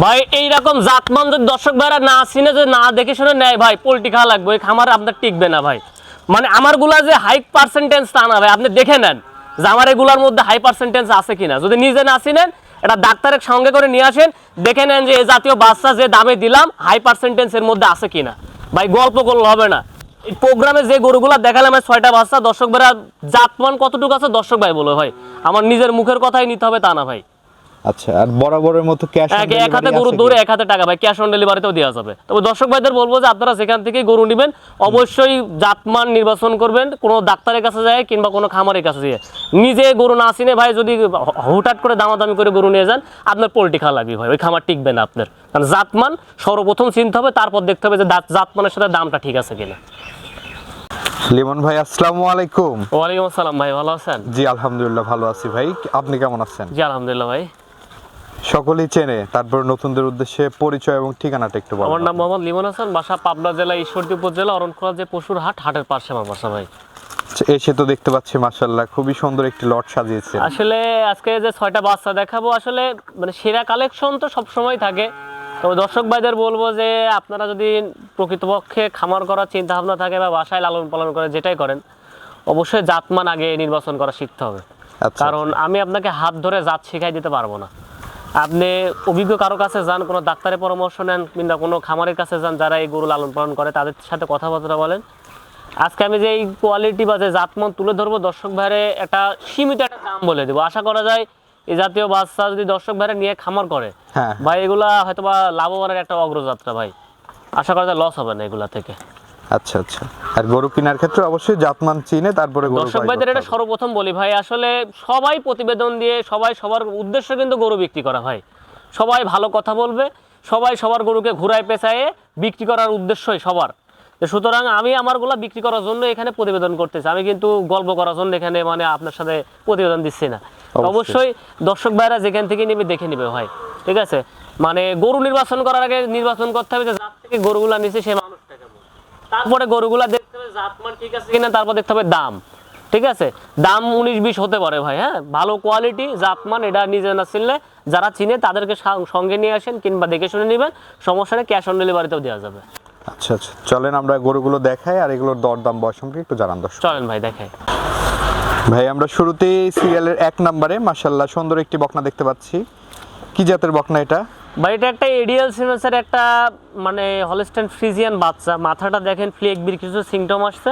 ভাই, এইরকম জাতমান যদি দর্শক ভাইরা না চিনে, যদি না দেখে শুনে নেয়, ভাই, পোল্ট্রি খাওয়া লাগবে, ওই খামার আপনার টিকবে না ভাই। মানে আমারগুলা যে হাই পার্সেন্টেজ তা না ভাই, আপনি দেখে নেন যে আমার এগুলার মধ্যে হাই পার্সেন্টেজ আছে কিনা। যদি নিজে না চিনেন, এটা ডাক্তারের সঙ্গে করে নিয়ে আসেন, দেখে নেন যে এই জাতীয় বাচ্চা যে দামে দিলাম হাই পার্সেন্টেজ এর মধ্যে আছে কিনা। ভাই, গল্প করলে হবে না। এই প্রোগ্রামে যে গরুগুলা দেখালাম, এই ছয়টা বাচ্চা, দর্শক ভাইরা জাতমান কতটুকু আছে, দর্শক ভাই বলে ভাই। আমার নিজের মুখের কথাই নিতে হবে তা না ভাই। আচ্ছা আর বরাবরের মতো ক্যাশ এক হাতে গরু দৌড়ে এক হাতে টাকা ভাই ক্যাশ অন ডেলিভারিতেও দেওয়া যাবে। তবে দর্শক ভাইদের বলব যে আপনারা সেখান থেকে গরু নেবেন অবশ্যই জাতমান নির্বাচন করবেন কোনো ডাক্তারের কাছে যায় কিংবা কোনো খামারের কাছে যায়। নিজে গরু না চিনে ভাই যদি হুটহাট করে দামাদামি করে গরু নিয়ে যান আপনার পোল্ট্রি খাওয়া লাগবে ভাই ওই খামার টিকবে না আপনার। কারণ জাতমান সর্বপ্রথম চিনতে হবে তারপর দেখতে হবে যে জাতমানের সাথে দামটা ঠিক আছে কিনা। লিমন ভাই আসসালামু আলাইকুম। ওয়ালাইকুম আসসালাম ভাই ভালো আছেন? জি আলহামদুলিল্লাহ ভালো আছি ভাই। আপনি কেমন আছেন? জি আলহামদুলিল্লাহ ভাই। সকলেই চেনে। তারপর নতুনদের উদ্দেশ্যে পরিচয় এবং ঠিকানাটা একটু আমার নাম মোহাম্মদ লিমন হাসান বাসা পাবনা জেলা ঈশ্বরদী উপজেলা অরণখোলা যে পশুর হাট হাটের পাশে আমার বাসা ভাই। আচ্ছা, এসে তো দেখতে পাচ্ছি মাশাআল্লাহ খুবই সুন্দর একটি লট সাজিয়েছে আসলে আজকে যে ছয়টা বাচ্চা দেখাবো আসলে মানে সেরা কালেকশন তো সব সময় থাকে। তবে দর্শক ভাইদের বলব যে আপনারা যদি প্রকৃতপক্ষে খামার করার চিন্তা ভাবনা থাকে বা বাসায় লালন পালন করে যেটাই করেন অবশ্যই জাতমান আগে নির্বাচন করা শিখতে হবে। আচ্ছা। কারণ আমি আপনাকে হাত ধরে জাত শিখাই দিতে পারব না। আপনি অভিজ্ঞ কারও কাছে যান কোনো ডাক্তারের পরামর্শ নেন কিংবা কোনো খামারের কাছে যান যারা এই গরু লালন পালন করে তাদের সাথে কথাবার্তা বলেন। আজকে আমি যে এই কোয়ালিটি বা যে জাতমান তুলে ধরবো দর্শক ভাইরে একটা সীমিত একটা দাম বলে দেবো। আশা করা যায় এই জাতীয় বাচ্চা যদি দর্শক ভাইরে নিয়ে খামার করে হ্যাঁ। ভাই এগুলা হয়তো বা লাভবানের একটা অগ্রযাত্রা ভাই। আশা করা যায় লস হবে না এগুলা থেকে। আচ্ছা আচ্ছা। আর গরু কেনার ক্ষেত্রে অবশ্যই জাতমান চিনে তারপরে গরু দর্শক ভাইদের এটা সর্বপ্রথম বলি ভাই আসলে সবাই প্রতিবেদন দিয়ে সবাই সবার উদ্দেশ্য কিন্তু গরু বিক্রি করা ভাই। সবাই ভালো কথা বলবে সবাই সবার গরুকে ঘুরায় পেঁচায়ে বিক্রি করার উদ্দেশ্যই সবার। সুতরাং আমি আমারগুলা বিক্রি করার জন্য এখানে প্রতিবেদন করতেছি। আমি কিন্তু গল্প করার জন্য এখানে মানে আপনার সাথে প্রতিবেদন দিচ্ছি না। অবশ্যই। দর্শক ভাইরা যেখান থেকে নেবে দেখে নেবে ভাই ঠিক আছে? মানে গরু নির্বাচন করার আগে নির্বাচন করতে হবে যে যার থেকে গরুগুলা নিছে সে মানুষটা। কেমন তারপরে গরুগুলা দেখতে হবে জাতমান ঠিক আছে কিনা তারপর দেখতে হবে দাম। ঠিক আছে? দাম উনিশ বিশ হতে পারে ভাই হ্যাঁ? ভালো কোয়ালিটি জাতমান এটা নিজে না চিনলে যারা চিনে তাদেরকে সঙ্গে নিয়ে আসেন কিংবা দেখে শুনে নেবেন। সমস্যা নেই ক্যাশ অন ডেলিভারিতেও দেওয়া যাবে। আচ্ছা আচ্ছা। চলেন আমরা গরুগুলো দেখাই আর এগুলোর দরদাম বয়স সম্পর্কে একটু জানান দর্শক। চলেন ভাই দেখাই। ভাই আমরা শুরুতেই সিরিয়ালের এক নম্বরে মাশাল্লাহ সুন্দর একটি বকনা দেখতে পাচ্ছি। কি জাতের বকনা এটা? ভাই এটা একটা এডিএল সিমেন্সের একটা মানে হলস্টেন ফ্রিজিয়ান বাচ্চা। মাথাটা দেখেন ফ্লেকবির কিছু সিমটম আসছে।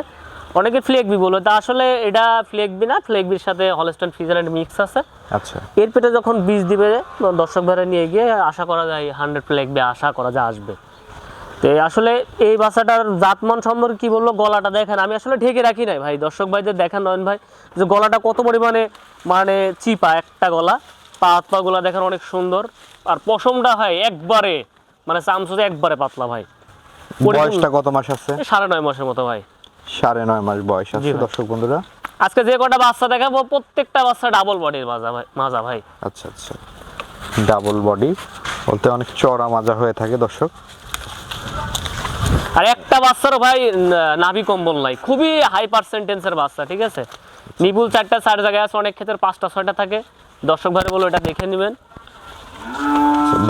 অনেকে ফ্লেকবি বলো তা আসলে এটা ফ্লেকবি না ফ্লেকবির সাথে হলস্টেন ফ্রিজিয়ান মিক্স আছে। আচ্ছা। এর পেটে যখন বীজ দিবে দর্শক ভাড়া নিয়ে গিয়ে আশা করা যায় হান্ড্রেড ফ্লেকবে আশা করা যায় আসবে। তো এই আসলে এই বাচ্চাটার জাতমান সম্পর্কে কি বলল গলাটা দেখেন। আমি আসলে ঢেকে রাখি নাই ভাই দর্শক ভাইদের দেখেন নয়ন ভাই যে গলাটা কত পরিমাণে মানে চিপা একটা গলা। পা হাত পা গুলা দেখেন অনেক সুন্দর। আর পশমটা হয় একবারে মানে চামচুতে একবারে পাতলা ভাই। বয়সটা কত মাস আছে? সাড়ে নয় মাসের মতো ভাই। সাড়ে নয় মাস বয়স আছে দর্শক বন্ধুরা। আজকে যে কটা বাচ্চা দেখাবো প্রত্যেকটা বাচ্চা ডাবল বডির মাজা ভাই মাজা ভাই। আচ্ছা আচ্ছা। ডাবল বডি বলতে অনেক চড়া মাজা হয়ে থাকে দর্শক। আর একটা বাচ্চারও ভাই নাভি কম্বল নাই। খুবই হাই পার্সেন্টেন্সের বাচ্চা ঠিক আছে? নিবুল চারটা চার জায়গায় আছে অনেক ক্ষেত্রে পাঁচটা ছয়টা থাকে। দর্শক ভাই বলো এটা দেখে নেবেন।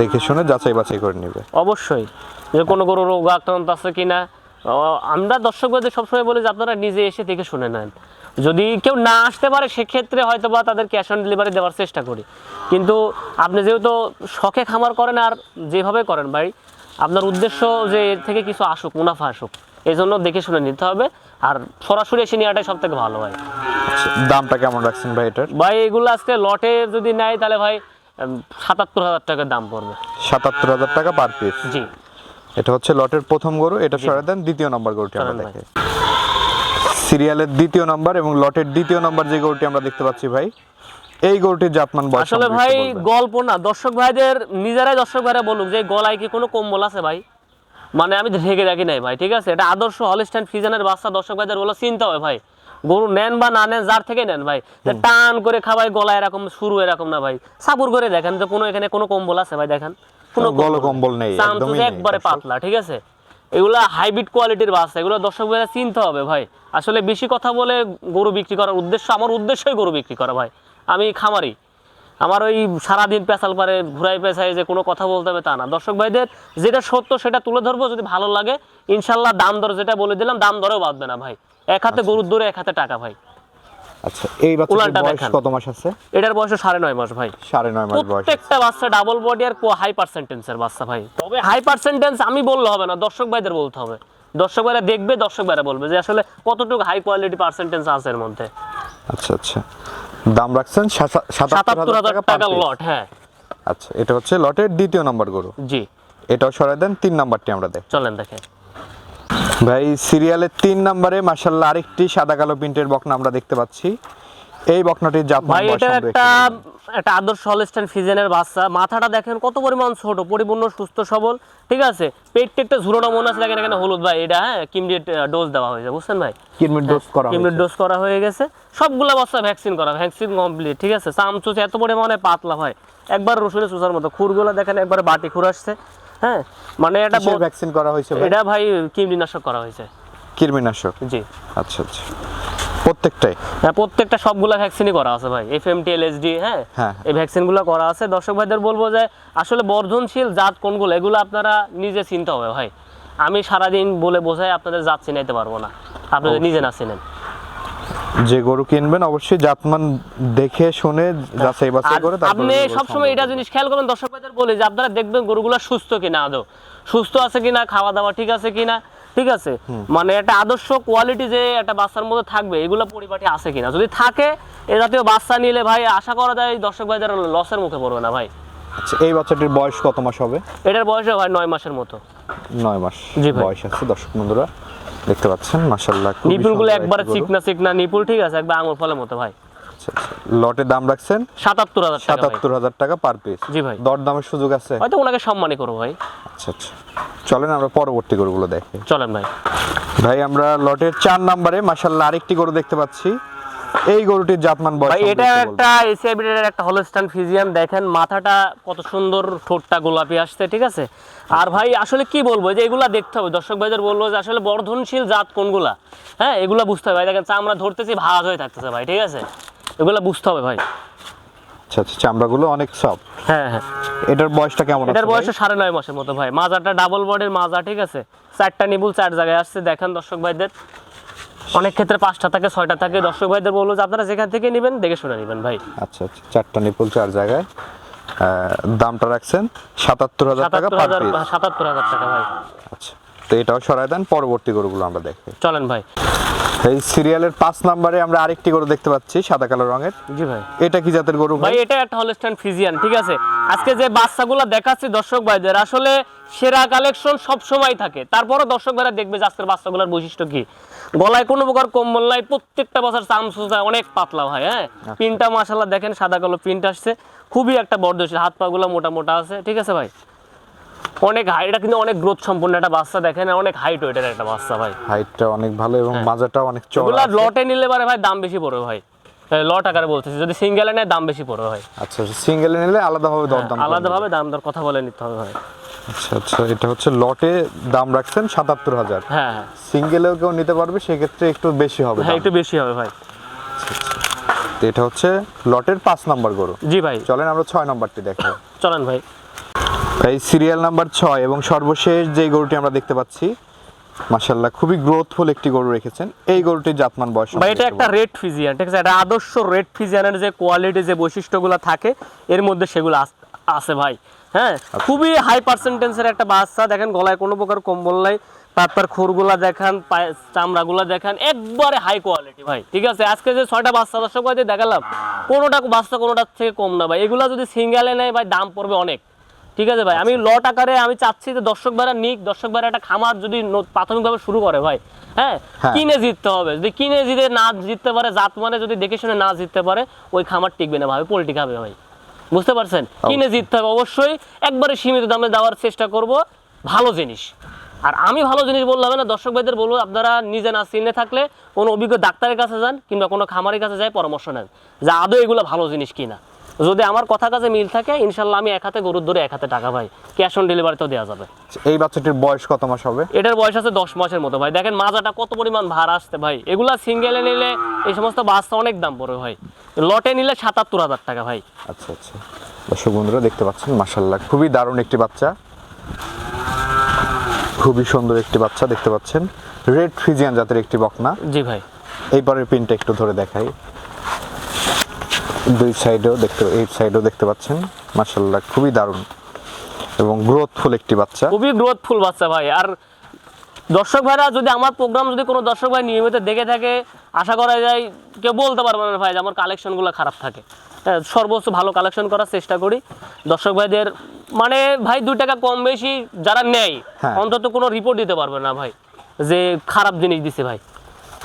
দেখে শুনে যাচাই বাছাই করে নেবে। অবশ্যই। যে কোনো কোনো রোগ আক্রান্ত আছে কিনা আমরা দর্শক ভাইদের সবসময় বলি যে আপনারা নিজে এসে দেখে শুনে নেন। যদি কেউ না আসতে পারে সেক্ষেত্রে হয়তো বা তাদের ক্যাশ অন ডেলিভারি দেওয়ার চেষ্টা করি। কিন্তু আপনি যেহেতু শখে খামার করেন আর যেভাবে করেন ভাই আপনার উদ্দেশ্য যে এর থেকে কিছু আসুক মুনাফা আসুক এই জন্য দেখে শুনে নিতে হবে। আর সরাসরি এসে নেওয়াটাই সব থেকে ভালো হয় আচ্ছা, দামটা কেমন রাখছেন ভাই এটার? ভাই এগুলো আজকে লটে যদি নেয় তাহলে ভাই সাতাত্তর হাজার টাকার দাম পড়বে। সাতাত্তর হাজার টাকা পার পিস জি। এটা হচ্ছে লটের প্রথম গরু এটা সরে দেন দ্বিতীয় নম্বর গরুটি আমরা দেখে। সিরিয়ালের দ্বিতীয় নম্বর এবং লটের দ্বিতীয় নম্বর যে গরুটি আমরা দেখতে পাচ্ছি ভাই এই গরুটির জাতমান বয়স আসলে ভাই গল্প না দর্শক ভাইদের নিজেরাই দর্শক ভাইরা বলুক যে গলায় কি কোনো কম্বল আছে ভাই? মানে আমি ঢেকে রাখি নাই ভাই ঠিক আছে? এটা আদর্শ হলিস্টাইন ফিজানের বাচ্চা দর্শক ভাইদের বলে চিন্তা হয় ভাই। গরু নেন বা না নেন যার থেকে নেন ভাই। টান করে খাবাই গলা এরকম শুরু এরকম না ভাই। সাপুর করে দেখেন যে কোনো এখানে কোনো কম্বল আছে ভাই দেখেন? কোনো কম্বল। নেই একবারে পাতলা ঠিক আছে? এগুলা হাইব্রিড কোয়ালিটির বাচ্চা এগুলো দর্শক ভাইরা চিনতে হবে ভাই। আসলে বেশি কথা বলে গরু বিক্রি করার উদ্দেশ্য আমার উদ্দেশ্যই গরু বিক্রি করা ভাই। আমি খামারি। আমার ওই সারাদিন পেঁচাল পারে ঘুরাই পেঁচাই যে কোনো কথা বলতে হবে তা না। দর্শক ভাইদের যেটা সত্য সেটা তুলে ধরবো যদি ভালো লাগে ইনশাল্লাহ দাম দর যেটা বলে দিলাম দাম দরেও বাঁধবে না ভাই। এক হাতে গরুর দরে এক হাতে টাকা ভাই। আচ্ছা এই বাচ্চাটির বয়স কত মাস আছে? এটার বয়স সাড়ে নয় মাস ভাই। সাড়ে নয় মাস বয়স প্রত্যেকটা বাচ্চা ডাবল বডি আর হাই পার্সেন্টেন্সের বাচ্চা ভাই। তবে হাই পার্সেন্টেন্স আমি বললে হবে না দর্শক ভাইদের বলতে হবে। দর্শক ভাইরা দেখবে দর্শক ভাইরা বলবে যে আসলে কতটুকু হাই কোয়ালিটি পার্সেন্টেন্স আছে এর মধ্যে। আচ্ছা আচ্ছা। দাম রাখছেন সাতা- সাতাত্তর সাতাত্তর হাজার টাকা। লট হ্যাঁ। আচ্ছা এটা হচ্ছে লটের দ্বিতীয় নাম্বার গরু। জি। এটাও সরাই দেন তিন নাম্বারটি আমরা দেখ চলেন দেখেন। ভাই সিরিয়ালের তিন নাম্বারে মার্শাল্লাহ আরেকটি সাদা কালো প্রিন্টের বকনা আমরা দেখতে পাচ্ছি। এই বকনাটির জাত ভাই এটা একটা একটা আদর্শ হলস্টাইন ফিজেনের বাচ্চা। মাথাটা দেখেন কত পরিমাণ ছোট পরিপূর্ণ সুস্থ সবল। ঠিক আছে? পেটটা একটা ঝুরোনো মনে আছে দেখেন এখানে হলুদ ভাই এটা হ্যাঁ কিমডিট ডোজ দেওয়া হয়েছে বুঝছেন ভাই? কিডমির ডোজ করা কিমডিট ডোজ করা হয়ে গেছে। সবগুলা বাচ্চা ভ্যাকসিন করা ভ্যাকসিন কমপ্লিট ঠিক আছে? চামচুচ এত পরিমাণে পাতলা হয়। একবার রসুনের চুষার মতো খুরগুলো দেখেন একবার বাটি খুর আসছে। হ্যাঁ মানে এটা ভ্যাকসিন করা হয়েছে এটা ভাই কিমডিনাশক করা হয়েছে। কৃমিনাশক? জি। আচ্ছা আচ্ছা। প্রত্যেকটাই? হ্যাঁ প্রত্যেকটা সবগুলা ভ্যাকসিনই করা আছে ভাই। F M T L S D হ্যাঁ হ্যাঁ। এই ভ্যাকসিনগুলো করা আছে। দর্শক ভাইদের বলব যে আসলে বর্ধনশীল জাত কোনগুলো এগুলো আপনারা নিজে চিনতে হবে ভাই। আমি সারাদিন বলে বোঝাই আপনাদের জাত চিনাইতে পারব না। আপনাদের নিজে না চিনেন। যে গরু কিনবেন অবশ্যই জাতমান দেখে শুনে যাচাই বাছাই করে আপনি সবসময় এটা জিনিস খেয়াল করবেন দর্শক ভাইদের বলি যে আপনারা দেখবেন গরুগুলো সুস্থ কিনা আদৌ। সুস্থ আছে কিনা খাওয়া দাওয়া ঠিক আছে কিনা ঠিক আছে? মানে একটা আদর্শ কোয়ালিটি যে একটা বাচ্চার মধ্যে থাকবে এগুলো পরিপাটি আছে কিনা? যদি থাকে এ জাতীয় বাচ্চা নিলে ভাই আশা করা যায় দর্শক ভাইদের লসের মুখে পড়বে না ভাই। আচ্ছা এই বাচ্চাটির বয়স কত মাস হবে? এটার বয়স ভাই নয় মাসের মতো। নয় মাস জি বয়স আছে দর্শক বন্ধুরা। দেখতে পাচ্ছেন মাশাআল্লাহ নিপুলগুলো একবারে চিকনা চিকনা নিপুল ঠিক আছে একবার আঙুল ফলের মতো ভাই। আচ্ছা, লটের দাম রাখছেন? সাতাত্তর হাজার টাকা ভাই। সাতাত্তর হাজার টাকা পার পিস জি ভাই। দর দামের সুযোগ আছে? হয়তো ওনাকে সম্মানই করব ভাই। আচ্ছা আচ্ছা। চলেন আমরা পরবর্তী গরুগুলো দেখি। চলেন ভাই। ভাই আমরা লটের চার নম্বরে মাশাল্লাহ আরেকটি গরু দেখতে পাচ্ছি। এই গরুটির জাতমান বয়স ভাই এটা একটা এসিআইবির একটা হলস্টাইন ফিজিয়ান দেখেন মাথাটা কত সুন্দর ঠোঁটটা গোলাপি আসছে ঠিক আছে? আর ভাই আসলে কি বলব যে এগুলা দেখতে হবে। দর্শক ভাইদের বলব যে আসলে বর্ধনশীল জাত কোনগুলা? হ্যাঁ এগুলা বুঝতে হবে ভাই। দেখেন চামড়া ধরতেছি ভাজ হয়ে থাকতেছে ভাই ঠিক আছে? এগুলা বুঝতে হবে ভাই। আচ্ছা আচ্ছা চামড়াগুলো অনেক সফট হ্যাঁ হ্যাঁ। এটার বয়সটা কেমন এটার বয়স সাড়ে নয় মাসের মতো ভাই। মাজাটা ডাবল বডির মাজা ঠিক আছে? চারটা নিবুল চার জায়গায় আসছে। দেখেন দর্শক ভাইদের। অনেক ক্ষেত্রে পাঁচটা থাকে ছয়টা থাকে। দর্শক ভাইদের বলব যে আপনারা যেখান থেকে নেবেন দেখে শুনে নেবেন ভাই। আচ্ছা আচ্ছা। চারটা নিপুল চার জায়গায়। দামটা রাখছেন সাতাত্তর হাজার টাকা সাতাত্তর পার হাজার সাতাত্তর হাজার টাকা ভাই। আচ্ছা। তো এটাও সরাই দেন পরবর্তী গরুগুলো আমরা দেখি। চলেন ভাই। এই সিরিয়ালের পাঁচ নম্বরে আমরা আরেকটি গরু দেখতে পাচ্ছি সাদা কালো রঙের। জি ভাই। এটা কি জাতের গরু ভাই? এটা একটা হলস্টাইন ফিজিয়ান ঠিক আছে? আজকে যে বাচ্চাগুলো দেখাচ্ছি দর্শক ভাইদের আসলে সেরা কালেকশন সব সময় থাকে। তারপরও দর্শক ভাইরা দেখবে যে আজকের বাচ্চাগুলোর বৈশিষ্ট্য কি। গলায় কোনো প্রকার কম্বল নাই প্রত্যেকটা বছর চামচুচা অনেক পাতলা হয় হ্যাঁ? পিনটা মাসাল্লাহ দেখেন সাদা কালো প্রিন্ট আসছে। খুবই একটা বর্ধশীল হাত পা গুলো মোটা মোটা আছে ঠিক আছে ভাই? অনেক হাই এটা কিন্তু অনেক গ্রোথ সম্পন্ন একটা বাচ্চা দেখেন অনেক হাইট ওয়েটের একটা বাচ্চা ভাই। হাইটটা অনেক ভালো এবং মাজাটাও অনেক চড়া এগুলা লটে নিলে পারে ভাই দাম বেশি পড়বে ভাই। লট আকারে বলতেছি যদি সিঙ্গেলে নেয় দাম বেশি পড়বে ভাই। আচ্ছা সিঙ্গেলে নিলে আলাদাভাবে দর দাম হ্যাঁ, আলাদাভাবে দাম দর কথা বলে নিতে হবে ভাই। আচ্ছা আচ্ছা এটা হচ্ছে লটে দাম রাখছেন সাতাত্তর হাজার। হ্যাঁ হ্যাঁ। সিঙ্গেলেও কেউ নিতে পারবে সেক্ষেত্রে একটু বেশি হবে হ্যাঁ একটু বেশি হবে ভাই। এটা হচ্ছে লটের পাঁচ নাম্বার গরু। জি ভাই। চলেন আমরা ছয় নম্বরটি দেখি। চলেন ভাই। এই সিরিয়াল নাম্বার ছয় এবং সর্বশেষ যে গরুটি আমরা দেখতে পাচ্ছি মাশাল্লাহ খুবই গ্রোথফুল একটি গরু রেখেছেন। এই গরুটির জাতমান বয়স ভাই এটা একটা রেড ফিজিয়ান ঠিক আছে? এটা আদর্শ রেড ফিজিয়ানের যে কোয়ালিটি যে বৈশিষ্ট্যগুলো থাকে এর মধ্যে সেগুলো আছে ভাই হ্যাঁ? খুবই হাই পার্সেন্টেন্সের একটা বাচ্চা দেখেন গলায় কোনো প্রকার কম্বল নাই তারপর খুরগুলা দেখান চামড়াগুলা দেখান একবারে হাই কোয়ালিটি ভাই ঠিক আছে? আজকে যে ছয়টা বাচ্চা দর্শক দেখালাম কোনোটা বাচ্চা কোনোটার থেকে কম না ভাই। এগুলা যদি সিঙ্গেলে নেয় ভাই দাম পড়বে অনেক। ঠিক আছে ভাই? আমি লট আকারে আমি চাচ্ছি যে দর্শক ভাড়া নিক দর্শক ভাড়া একটা খামার যদি প্রাথমিকভাবে শুরু করে ভাই হ্যাঁ? হ্যাঁ। কিনে জিততে হবে। যদি কিনে জিতে না জিততে পারে জাত মানে যদি দেখে শুনে না জিততে পারে ওই খামার টিকবে না ভাই পোল্ট্রি খাবে ভাই। বুঝতে পারছেন? কিনে জিততে হবে। অবশ্যই একবারে সীমিত দামে দেওয়ার চেষ্টা করব। ভালো জিনিস। আর আমি ভালো জিনিস বললে হবে না দর্শক ভাইদের বলব আপনারা নিজে না চিনে থাকলে কোনো অভিজ্ঞ ডাক্তারের কাছে যান কিংবা কোনো খামারের কাছে যায় পরামর্শ নেন যে আদৌ এগুলো ভালো জিনিস কিনা। যদি আমার কথা কাজে মিল থাকে ইনশাল্লাহ আমি এক হাতে গরুর ধরে এক হাতে টাকা ভাই। ক্যাশ অন ডেলিভারিতেও দেওয়া যাবে। এই বাচ্চাটির বয়স কত মাস হবে? এটার বয়স আছে দশ মাসের মতো ভাই। দেখেন মাজাটা কত পরিমাণ ভার আসতে ভাই। এগুলা সিঙ্গেলে নিলে এই সমস্ত বাচ্চা অনেক দাম পড়ে ভাই। লটে নিলে সাতাত্তর হাজার টাকা ভাই। আচ্ছা আচ্ছা। দর্শক বন্ধুরা দেখতে পাচ্ছেন মাসাল্লাহ খুবই দারুণ একটি বাচ্চা। খুবই সুন্দর একটি বাচ্চা দেখতে পাচ্ছেন। রেড ফ্রিজিয়ান জাতের একটি বকনা। জি ভাই। এই পরের পিনটা একটু ধরে দেখাই। দুই সাইডেও দেখতে এই সাইডেও দেখতে পাচ্ছেন। মাসাল্লাহ খুবই দারুণ এবং গ্রোথফুল একটি বাচ্চা। খুবই গ্রোথফুল বাচ্চা ভাই। আর দর্শক ভাইরা যদি আমার প্রোগ্রাম যদি কোনো দর্শক ভাই নিয়মিত দেখে থাকে আশা করা যায় কেউ বলতে পারবে না ভাই যে আমার কালেকশনগুলো খারাপ থাকে। হ্যাঁ, সর্বোচ্চ ভালো কালেকশন করার চেষ্টা করি। দর্শক ভাইদের মানে ভাই দুই টাকা কম বেশি যারা নেয় হ্যাঁ। অন্তত কোনো রিপোর্ট দিতে পারবে না ভাই যে খারাপ জিনিস দিছে ভাই।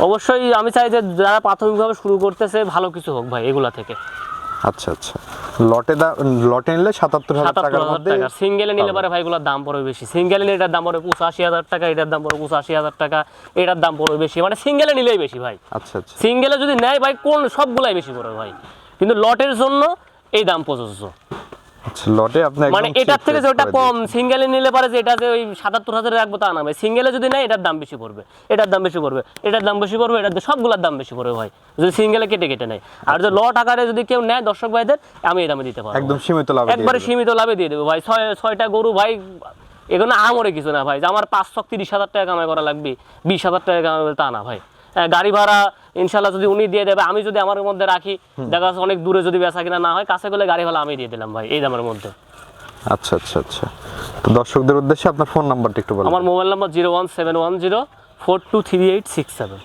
অবশ্যই আমি চাই যে যারা প্রাথমিকভাবে শুরু করতেছে ভালো কিছু হোক ভাই এগুলা থেকে। আচ্ছা আচ্ছা। লটে দা লটে নিলে সাতাত্তর হাজার টাকার মধ্যে সিঙ্গেলে নিলে। পরে ভাইগুলোর দাম পড়বে বেশি। সিঙ্গেলে নিলে এটার দাম পড়বে পঁচাশি হাজার টাকা এটার দাম পড়বে পঁচাশি হাজার টাকা এটার দাম পড়বে বেশি। মানে সিঙ্গেলে নিলেই বেশি ভাই। আচ্ছা আচ্ছা। সিঙ্গেলে যদি নেয় ভাই কোন সবগুলাই বেশি পড়বে ভাই। কিন্তু লটের জন্য এই দাম প্রযোজ্য লটে আপনি মানে এটার থেকে rate যে ওটা কম সিঙ্গেলে নিলে পারে যে এটা যে ওই সাতাত্তর হাজারে রাখব তা না ভাই। সিঙ্গেলে যদি নেয় এটার দাম বেশি পড়বে। এটার দাম বেশি পড়বে। এটার দাম বেশি পড়বে এটার সবগুলোর দাম বেশি পড়বে ভাই। যদি সিঙ্গেলে কেটে কেটে নেয়। আর যদি লট আকারে যদি কেউ নেয় দর্শক ভাইদের আমি এই দামে দিতে পারব। একদম সীমিত লাভ একবারে সীমিত লাভে দিয়ে দেবো ভাই। ছয় ছয়টা গরু ভাই এগুলো আমরে কিছু না ভাই। যে আমার পাঁচ ছক তিরিশ হাজার টাকা কামাই করা লাগবে বিশ হাজার টাকা কামাই তা না ভাই। হ্যাঁ, গাড়ি ভাড়া ইনশাল্লাহ যদি উনি দিয়ে দেবে আমি যদি আমার মধ্যে রাখি দেখা যাচ্ছে অনেক দূরে যদি বেচা কিনা না হয় কাছে গেলে গাড়ি ভাড়া আমি দিয়ে দিলাম ভাই এই দামের মধ্যে। আচ্ছা আচ্ছা আচ্ছা। তো দর্শকদের উদ্দেশ্যে আপনার ফোন নাম্বারটা একটু বলুন। আমার mobile number zero one seven one zero four two three eight six seven.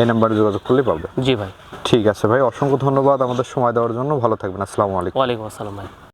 এই নাম্বারে যোগাযোগ করলে পাবে জি ভাই। ঠিক আছে ভাই অসংখ্য ধন্যবাদ আমাদের সময় দেওয়ার জন্য। ভালো থাকবেন আসসালামু আলাইকুম। ওয়ালাইকুম আসসালাম ভাই।